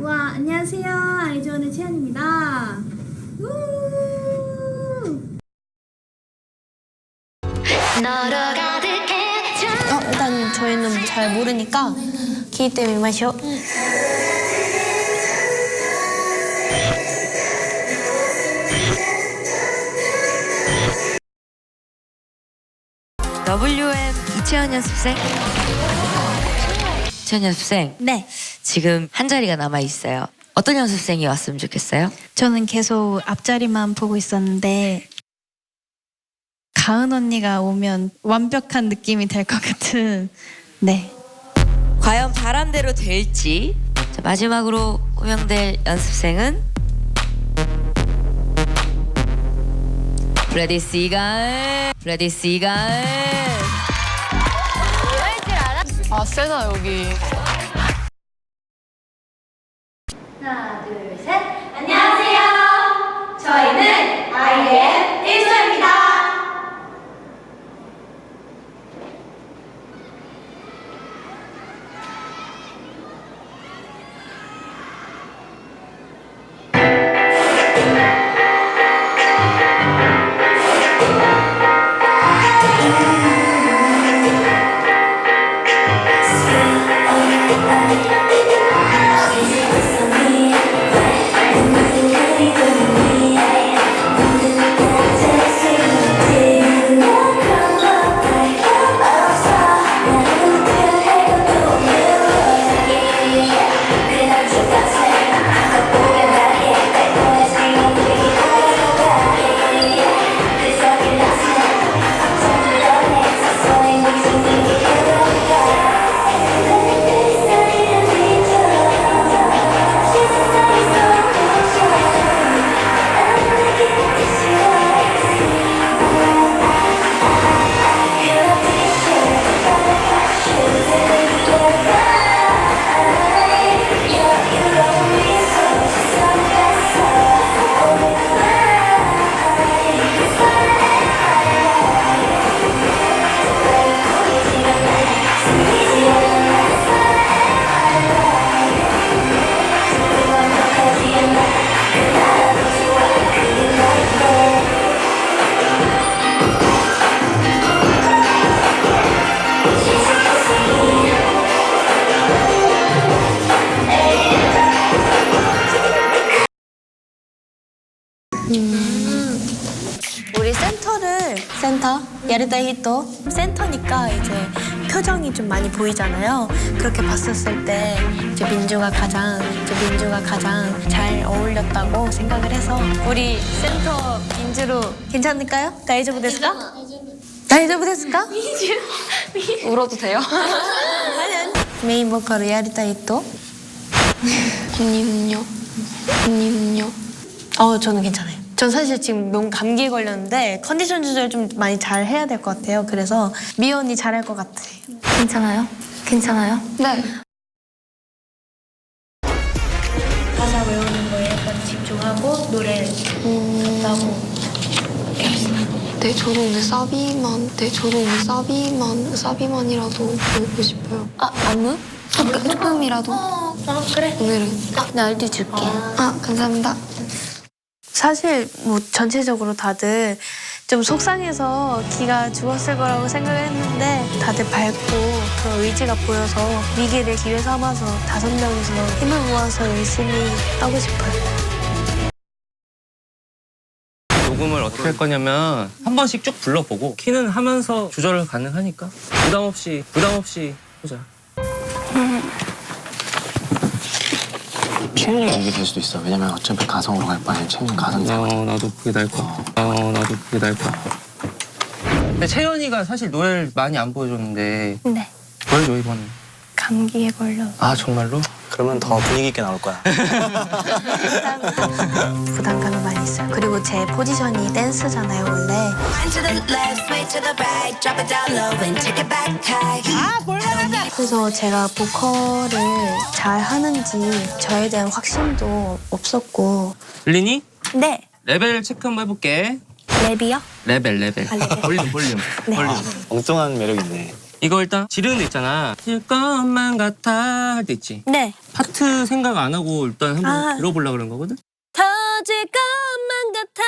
우와, 안녕하세요. 아이즈원의 채연입니다. 어, 일단 저희는 잘 모르니까 기 때문에 마셔. WM 이채연 연습생. 이채연 연습생. 네. 지금 한 자리가 남아 있어요. 어떤 연습생이 왔으면 좋겠어요? 저는 계속 앞자리만 보고 있었는데 가은 언니가 오면 완벽한 느낌이 될 것 같은 네 과연 바람대로 될지. 자, 마지막으로 호명될 연습생은 브레디 시간. 브레디 시간. 아 세다 여기. 우리 센터 야르다 히토 센터니까 이제 표정이 좀 많이 보이잖아요. 그렇게 봤었을 때 이제 민주가 가장 이제 민주가 가장 잘 어울렸다고 생각을 해서 우리 센터 민주로 괜찮을까요? 다이저브 데스까? 다이저브 데스까? 울어도 돼요? 메인 보컬을 야르다 히토. 언니는요? 언니는요? 어 저는 괜찮아요. 전 사실 지금 너무 감기에 걸렸는데 컨디션 조절 좀 많이 잘 해야 될 것 같아요. 그래서 언니 잘할 것 같아. 괜찮아요? 괜찮아요? 네. 가사 외우는 거에 약간 집중하고 노래 한다고 내 조롱의 사비만 내 조롱의 사비만 사비만이라도 보고 싶어요. 아 안무? 조금, 조금이라도 어 그래. 오늘은 나 알디 줄게. 아 감사합니다. 사실 뭐 전체적으로 다들 좀 속상해서 기가 죽었을 거라고 생각을 했는데 다들 밝고 그런 의지가 보여서 위기를 기회 삼아서 다섯 명이서 힘을 모아서 열심히 하고 싶어요. 녹음을 어떻게 할 거냐면 한 번씩 쭉 불러보고 키는 하면서 조절 가능하니까 부담 없이 부담 없이 보자. 최연이가 이게 될 수도 있어. 왜냐면 어차피 가성으로 갈 바에 최연이 가성 잘어 나도 그게 나을 것 같아. 어 나도 그게 나을 것 같아. 근데 채연이가 사실 노래를 많이 안 보여줬는데 네. 보여줘 이번에. 감기에 걸려 아 정말로? 그러면 더 분위기 있게 나올 거야. 부담감이 많이 있어요. 그리고 제 포지션이 댄스잖아요, 원래. 그래서 제가 보컬을 잘 하는지 저에 대한 확신도 없었고. 들리니? 네, 레벨 체크 한번 해볼게. 랩이요? 레벨 레벨. 아, 레벨. 볼륨 볼륨 네. 볼륨. 엉뚱한 매력 있네. 이거 일단 지르는 데 있잖아. 질 것만 같아 할 때 있지. 네. 파트 생각 안 하고 일단 한번 아. 들어보려고 그런 거거든. 터질 것만 같아.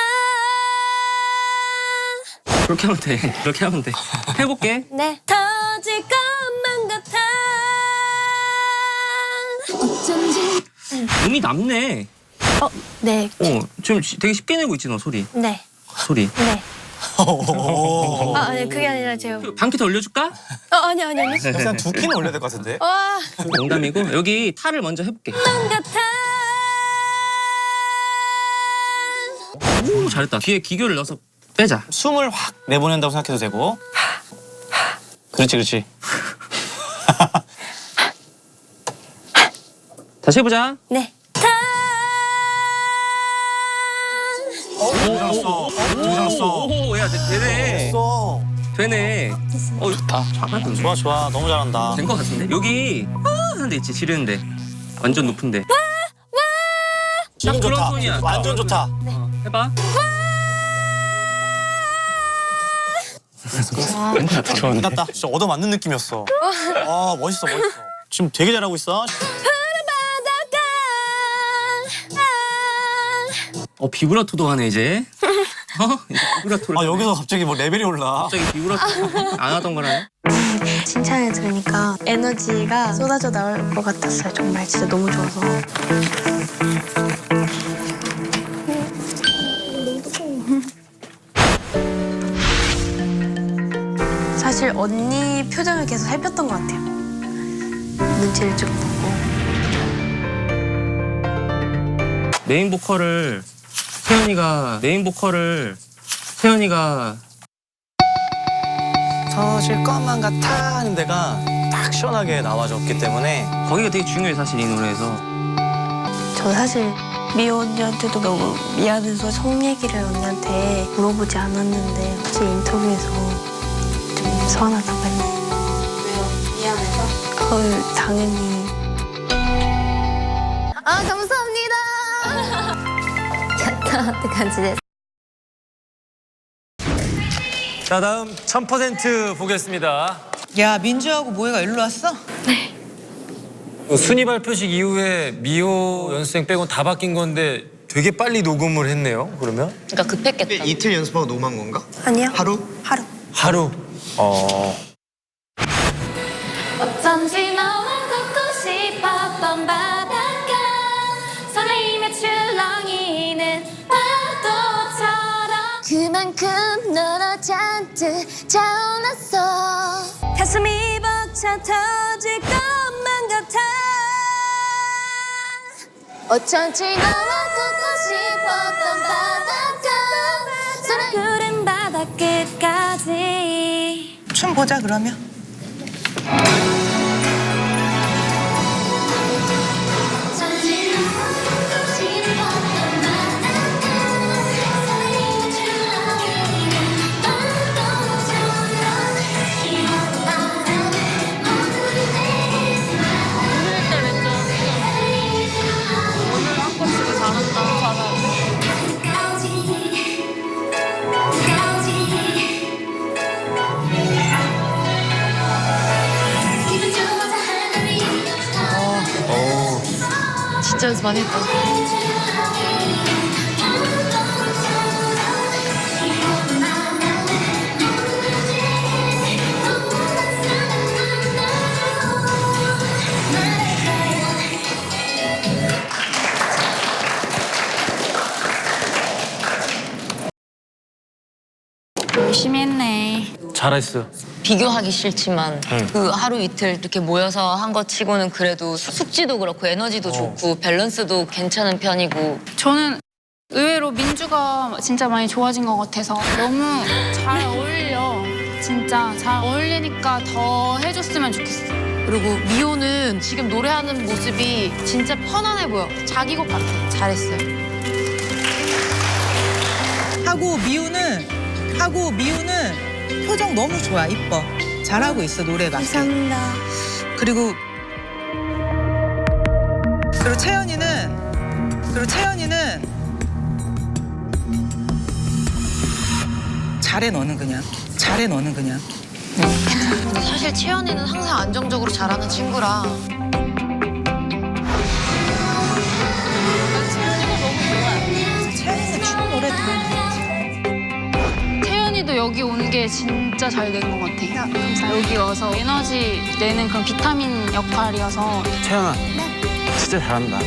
그렇게 하면 돼. 그렇게 하면 돼. 해볼게. 네. 터질 것만 같아. 어쩐지 음이 남네. 어, 네. 어, 지금 되게 쉽게 내고 있지 너 소리. 네. 소리. 네. 아, 아니 그게 아니라 제가 반키 더 올려줄까? 어, 아니 아니 아니. 일단 두 키는 올려야 될 것 같은데? 와, 농담이고 여기 타를 먼저 해볼게. 오 잘했다. 뒤에 기교를 넣어서 빼자. 숨을 확 내보낸다고 생각해도 되고. 그렇지, 그렇지. 다시 해보자. 네. 되- 되네. 써. 되네. 어, 좋다. 좋아, 좋아. 너무 잘한다. 된 것 같은데? 여기 아 하는 데 있지 지르는데 완전 높은데. 지금 그런 좋다. 톤이야. 완전 좋다. 어, 해봐. 끝났다. 진짜 얻어 맞는 느낌이었어. 아, 멋있어, 멋있어. 지금 되게 잘하고 있어. 어 비브라토도 하네 이제. 어? 비브라토를. 아, 여기서 갑자기 뭐 레벨이 올라. 갑자기 비브라토 안 하던 거라네. 칭찬을 들으니까 에너지가 쏟아져 나올 것 같았어요. 정말 진짜 너무 좋아서. 사실 언니 표정을 계속 살폈던 것 같아요. 눈치를 쭉 보고. 메인 보컬을 세연이가 메인 보컬을 세연이가 터질 것만 같아 하는 데가 딱 시원하게 나와줬기 때문에 거기가 되게 중요해 사실 이 노래에서. 저 사실 미호 언니한테도 너무 미안해서 성 얘기를 언니한테 물어보지 않았는데 혹시 인터뷰에서 좀 서운하다고 했나요? 왜요? 미안해서? 그걸 당연히 아 감사합니다. や ったって感じです。 자 다음 1000% 보겠습니다. 야 민주하고 모해가 일로 왔어? 그 순위 발표식 이후에 미호 연습생 빼곤 다 바뀐 건데 되게 빨리 녹음을 했네요. 그러면 그러니까 급했겠다. 이틀 연습하고 녹음한 건가? 아니요 하루? 하루 하루. 어. 어쩐지 너와 만큼 너로 잔뜩 차올랐어. 가슴이 벅차 터질 것만 같아. 어쩐지 너와 걷고 싶었던 바닷가. 설레 푸른 바다 끝까지. 춤 보자 그러면 진짜 연습 많이 했다. 열심히 했네. 잘했어. 비교하기 싫지만 그 하루 이틀 이렇게 모여서 한 것 치고는 그래도 수- 숙지도 그렇고 에너지도 좋고 밸런스도 괜찮은 편이고 저는 의외로 민주가 진짜 많이 좋아진 것 같아서 너무 잘 어울려. 진짜 잘 어울리니까 더 해줬으면 좋겠어. 그리고 미호는 지금 노래하는 모습이 진짜 편안해 보여. 자기 곡 같아. 잘했어요. 하고 미우는 하고 미우는 표정 너무 좋아 이뻐. 잘하고 있어 노래 맞게 감사합니다. 그리고 그리고 채연이는 그리고 채연이는 잘해 너는 그냥. 잘해 너는 그냥. 사실 채연이는 항상 안정적으로 잘하는 친구라 태연이도 여기 오는 게 진짜 잘 된 것 같아. 여기 와서 에너지 내는 그런 비타민 역할이어서 채연아 진짜 잘한다.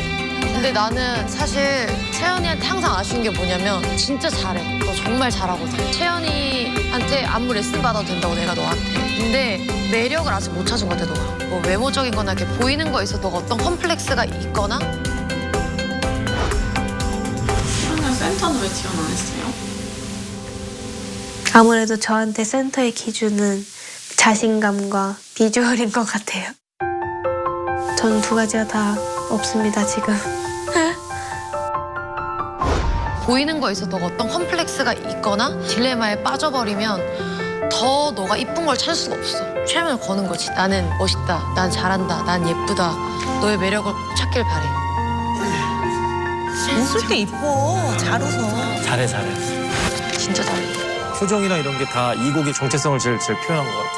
근데 나는 사실 채연이한테 항상 아쉬운 게 뭐냐면 진짜 잘해. 너 정말 잘하거든. 채연이한테 안무 레슨 받아도 된다고 내가 너한테. 근데 매력을 아직 못 찾은 것 같아 너가. 뭐 외모적인 거나 이렇게 보이는 거에 있어 너가 어떤 컴플렉스가 있거나 아무래도 저한테 센터의 기준은 자신감과 비주얼인 것 같아요. 전 두 가지가 다 없습니다, 지금. 보이는 거에 있어 너가 어떤 컴플렉스가 있거나 딜레마에 빠져버리면 더 너가 이쁜 걸 찾을 수가 없어. 최면을 거는 거지. 나는 멋있다. 난 잘한다. 난 예쁘다. 너의 매력을 찾길 바래. 웃을 때 이뻐. 잘 웃어. 잘해 잘해. 진짜 잘해. 표정이나 이런 게 다 이 곡의 정체성을 제일, 제일 표현한 것 같아.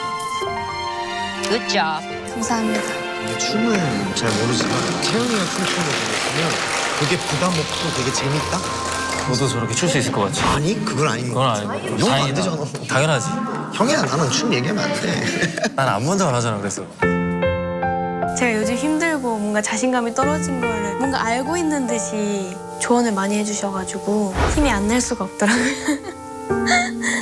Good job. 감사합니다. 춤을 잘 모르지만 태연이가 춤추는 거 보면 되게 부담 없고 되게 재밌다? 너도 저렇게 출 수 있을 것 같지? 아니 그건 아닌 거 그건 같아. 아니고. 이러면 안 다행이다. 되잖아. 당연하지. 형이랑 나는 춤 얘기하면 안 돼. 난 안무도 안 하잖아 그래서. 제가 요즘 힘들고 뭔가 자신감이 떨어진 거를 뭔가 알고 있는 듯이 조언을 많이 해주셔가지고 힘이 안 날 수가 없더라고요. 哈